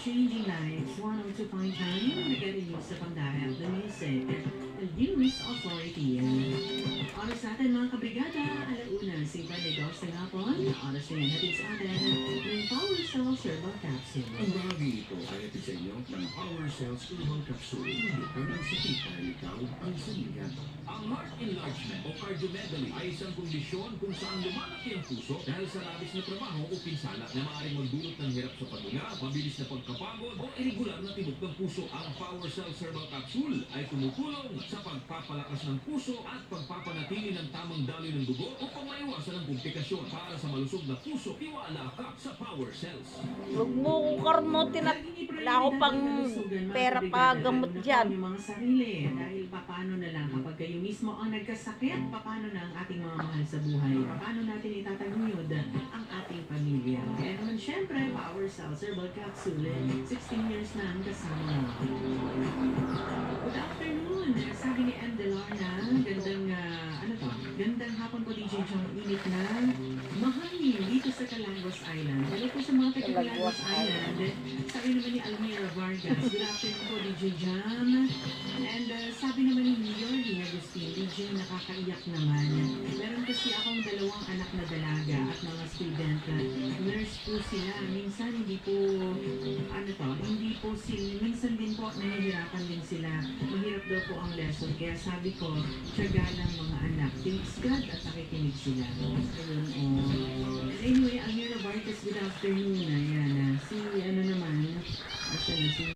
Lights 102.9 Nagarinig sa pangdahil the music. The News Authority. Oras natin mga kabrigada Alauna, si Balidos ng hapon Oras na yan hatid sa atin ng Power Cell Herbal Capsule. Ang bahagi ito ay hatid sa inyo ng Power Cells Herbal Capsule. Hindi ka ng sakit dahil ikaw ang salihan. Ang heart enlargement o cardiomegaly ay isang kondisyon kung saan lumalaki ang puso dahil sa labis na trabaho o pinsala na maaaring magdulot ng hirap sa paghinga, mabilis na pagkapagod o irregular na tibok ng puso. Ang Power Cell Herbal Capsule ay tumutulong sa pagpapalakas ng puso at pagpapanatili ng tamang daloy ng dugo upang maiwasan ang komplikasyon. Para sa malusog na puso, tiwala ka sa Power Cells. Huwag mo ko karmotin at wala pang pera pa gamot dyan. Yung mga sarili dahil paano na lang kapag kayo mismo ang nagkasakit, paano na ang ating mga mahal sa buhay? Paano natin itataguyod ang ating pamilya? Kaya naman syempre, Power Cells Herbal Capsule, 16 years na ang kasama natin. Good afternoon. Sabi ni Ann Delorna, gandang, ah, ano to? Gandang hapon po DJ Chong, init na. Mahangin dito sa Calangos Island. Hello po sa mga taga Calangos Island. Sabi naman ni Almira Vargas, good afternoon po DJ Jam. And ah, sabi naman ni Yordi Agustin, DJ nakakaiyak naman. Meron kasi akong dalawang anak na dalaga at mga student. Nurse po sila. Minsan hindi po, ano to, hindi po sila, minsan din po nahihirapan din sila. Mahirap daw po ang lesson. Kaya sabi ko, tiyaga lang mga anak. Tinisgad at nakikinig sila. Ayun, oh. Anyway, Almira Vargas, good afternoon. Ayan, ah, si ano naman, na si